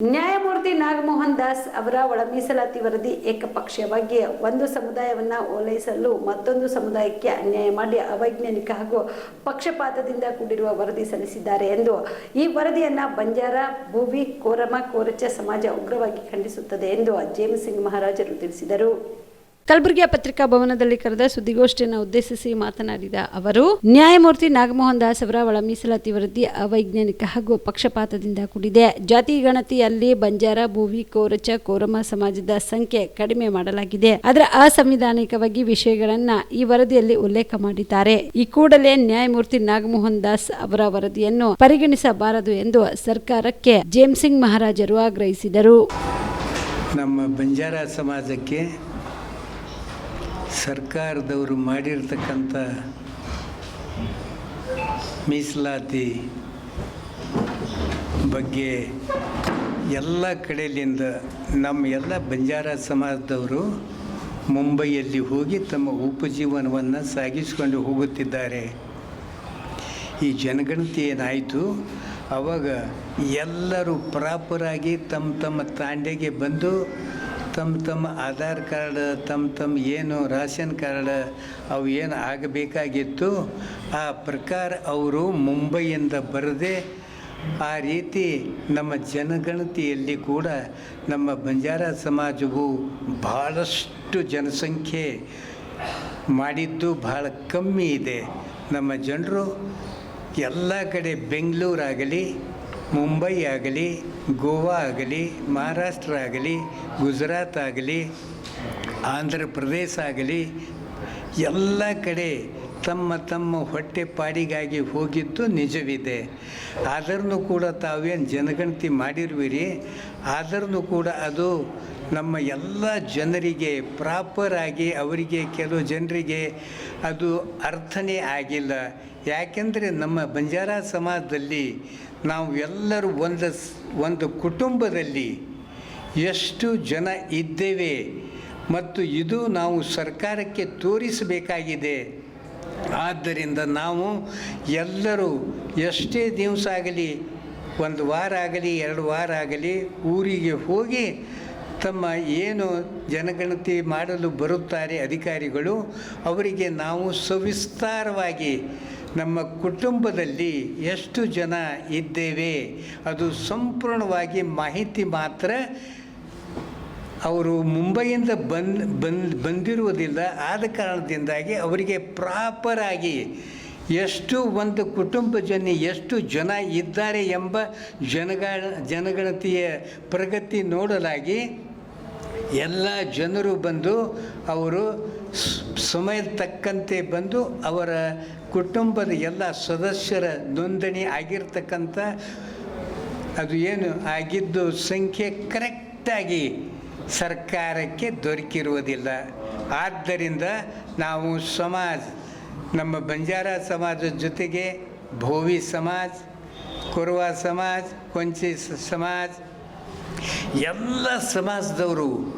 ನ್ಯಾಯಮೂರ್ತಿ ನಾಗಮೋಹನ್ ದಾಸ್ ಅವರ ಒಳ ಮೀಸಲಾತಿ ವರದಿ ಏಕಪಕ್ಷೀಯವಾಗಿ ಒಂದು ಸಮುದಾಯವನ್ನ ಓಲೈಸಲು ಮತ್ತೊಂದು ಸಮುದಾಯಕ್ಕೆ ಅನ್ಯಾಯ ಮಾಡಿ ಅವೈಜ್ಞಾನಿಕ ಹಾಗೂ ಪಕ್ಷಪಾತದಿಂದ ಕೂಡಿರುವ ವರದಿ ಸಲ್ಲಿಸಿದ್ದಾರೆ ಎಂದು ಈ ವರದಿಯನ್ನು ಬಂಜಾರ, ಭೂವಿ, ಕೋರಮ, ಕೋರಚ ಸಮಾಜ ಉಗ್ರವಾಗಿ ಖಂಡಿಸುತ್ತದೆ ಎಂದು ಜೇಮ್ ಸಿಂಗ್ ಮಹಾರಾಜರು ತಿಳಿಸಿದರು. ಕಲಬುರಗಿಯ ಪತ್ರಿಕಾ ಭವನದಲ್ಲಿ ಕರೆದ ಸುದ್ದಿಗೋಷ್ಠಿಯನ್ನು ಉದ್ದೇಶಿಸಿ ಮಾತನಾಡಿದ ಅವರು, ನ್ಯಾಯಮೂರ್ತಿ ನಾಗಮೋಹನ್ ದಾಸ್ ಅವರ ಒಳ ಮೀಸಲಾತಿ ವರದಿ ಅವೈಜ್ಞಾನಿಕ ಹಾಗೂ ಪಕ್ಷಪಾತದಿಂದ ಕೂಡಿದೆ. ಜಾತಿ ಗಣತಿಯಲ್ಲಿ ಬಂಜಾರ, ಭೂವಿ, ಕೋರಚ, ಕೋರಮ ಸಮಾಜದ ಸಂಖ್ಯೆ ಕಡಿಮೆ ಮಾಡಲಾಗಿದೆ. ಅದರ ಅಸಂವಿಧಾನಿಕವಾಗಿ ವಿಷಯಗಳನ್ನ ಈ ವರದಿಯಲ್ಲಿ ಉಲ್ಲೇಖ ಮಾಡಿದ್ದಾರೆ. ಈ ಕೂಡಲೇ ನ್ಯಾಯಮೂರ್ತಿ ನಾಗಮೋಹನ್ ದಾಸ್ ಅವರ ವರದಿಯನ್ನು ಪರಿಗಣಿಸಬಾರದು ಎಂದು ಸರ್ಕಾರಕ್ಕೆ ಜೇಮ್ಸಿಂಗ್ ಮಹಾರಾಜರು ಆಗ್ರಹಿಸಿದರು. ನಮ್ಮ ಬಂಜಾರ ಸಮಾಜಕ್ಕೆ ಸರ್ಕಾರದವರು ಮಾಡಿರ್ತಕ್ಕಂಥ ಮೀಸಲಾತಿ ಬಗ್ಗೆ ಎಲ್ಲ ಕಡೆಯಿಂದ ನಮ್ಮ ಎಲ್ಲ ಬಂಜಾರ ಸಮಾಜದವರು ಮುಂಬೈಯಲ್ಲಿ ಹೋಗಿ ತಮ್ಮ ಉಪಜೀವನವನ್ನು ಸಾಗಿಸಿಕೊಂಡು ಹೋಗುತ್ತಿದ್ದಾರೆ. ಈ ಜನಗಣತಿ ಏನಾಯಿತು? ಅವಾಗ ಎಲ್ಲರೂ ಪ್ರಾಪರಾಗಿ ತಮ್ಮ ತಮ್ಮ ತಾಂಡೆಗೆ ಬಂದು ತಮ್ಮ ತಮ್ಮ ಆಧಾರ್ ಕಾರ್ಡ್, ತಮ್ಮ ತಮ್ಮ ಏನು ರಾಷನ್ ಕಾರ್ಡ್ ಅವು ಏನು ಆಗಬೇಕಾಗಿತ್ತು, ಆ ಪ್ರಕಾರ ಅವರು ಮುಂಬೈಯಿಂದ ಬರದೆ ಆ ರೀತಿ ನಮ್ಮ ಜನಗಣತಿಯಲ್ಲಿ ಕೂಡ ನಮ್ಮ ಬಂಜಾರ ಸಮಾಜವು ಭಾಳಷ್ಟು ಜನಸಂಖ್ಯೆ ಮಾಡಿದ್ದು ಭಾಳ ಕಮ್ಮಿ ಇದೆ. ನಮ್ಮ ಜನರು ಎಲ್ಲ ಕಡೆ ಬೆಂಗಳೂರಾಗಲಿ ಮುಂಬೈ ಆಗಲಿ, ಗೋವಾ ಆಗಲಿ, ಮಹಾರಾಷ್ಟ್ರ ಆಗಲಿ, ಗುಜರಾತ್ ಆಗಲಿ, ಆಂಧ್ರ ಪ್ರದೇಶ ಆಗಲಿ, ಎಲ್ಲ ಕಡೆ ತಮ್ಮ ತಮ್ಮ ಹೊಟ್ಟೆ ಪಾಡಿಗಾಗಿ ಹೋಗಿದ್ದು ನಿಜವಿದೆ. ಆದರೂ ಕೂಡ ತಾವೇನು ಜನಗಣತಿ ಮಾಡಿರುವಿರಿ. ಆದರೂ ಕೂಡ ಅದು ನಮ್ಮ ಎಲ್ಲ ಜನರಿಗೆ ಪ್ರಾಪರ್ ಆಗಿ ಅವರಿಗೆ ಕೆಲವು ಜನರಿಗೆ ಅದು ಅರ್ಥನೇ ಆಗಿಲ್ಲ. ಯಾಕೆಂದರೆ ನಮ್ಮ ಬಂಜಾರ ಸಮಾಜದಲ್ಲಿ ನಾವು ಎಲ್ಲರೂ ಒಂದು ಒಂದು ಕುಟುಂಬದಲ್ಲಿ ಎಷ್ಟು ಜನ ಇದ್ದೇವೆ ಮತ್ತು ಇದು ನಾವು ಸರ್ಕಾರಕ್ಕೆ ತೋರಿಸಬೇಕಾಗಿದೆ. ಆದ್ದರಿಂದ ನಾವು ಎಲ್ಲರೂ ಎಷ್ಟೇ ದಿವಸ ಆಗಲಿ, ಒಂದು ವಾರ ಆಗಲಿ, ಎರಡು ವಾರ ಆಗಲಿ ಊರಿಗೆ ಹೋಗಿ ತಮ್ಮ ಏನು ಜನಗಣತಿ ಮಾಡಲು ಬರುತ್ತಾರೆ ಅಧಿಕಾರಿಗಳು, ಅವರಿಗೆ ನಾವು ಸವಿಸ್ತಾರವಾಗಿ ನಮ್ಮ ಕುಟುಂಬದಲ್ಲಿ ಎಷ್ಟು ಜನ ಇದ್ದೇವೆ, ಅದು ಸಂಪೂರ್ಣವಾಗಿ ಮಾಹಿತಿ ಮಾತ್ರ ಅವರು ಮುಂಬೈಯಿಂದ ಬಂದ್ ಬಂದ್, ಬಂದಿರುವುದಿಲ್ಲ, ಆದ ಕಾರಣದಿಂದಾಗಿ ಅವರಿಗೆ ಪ್ರಾಪರಾಗಿ ಎಷ್ಟು ಒಂದು ಕುಟುಂಬ ಜನ ಎಷ್ಟು ಜನ ಇದ್ದಾರೆ ಎಂಬ ಜನಗಳ ಜನಗಣತಿಯ ಪ್ರಗತಿ ನೋಡಲಾಗಿ ಎಲ್ಲ ಜನರು ಬಂದು ಅವರು ಸಮಯದ ತಕ್ಕಂತೆ ಬಂದು ಅವರ ಕುಟುಂಬದ ಎಲ್ಲ ಸದಸ್ಯರ ನೋಂದಣಿ ಆಗಿರ್ತಕ್ಕಂಥ ಅದು ಏನು ಆಗಿದ್ದು ಸಂಖ್ಯೆ ಕರೆಕ್ಟಾಗಿ ಸರ್ಕಾರಕ್ಕೆ ದೊರಕಿರುವುದಿಲ್ಲ. ಆದ್ದರಿಂದ ನಾವು ಸಮಾಜ, ನಮ್ಮ ಬಂಜಾರ ಸಮಾಜದ ಜೊತೆಗೆ ಭೋವಿ ಸಮಾಜ, ಕೊರುವ ಸಮಾಜ, ಕೊಂಚಿ ಸಮಾಜ, ಎಲ್ಲ ಸಮಾಜದವರು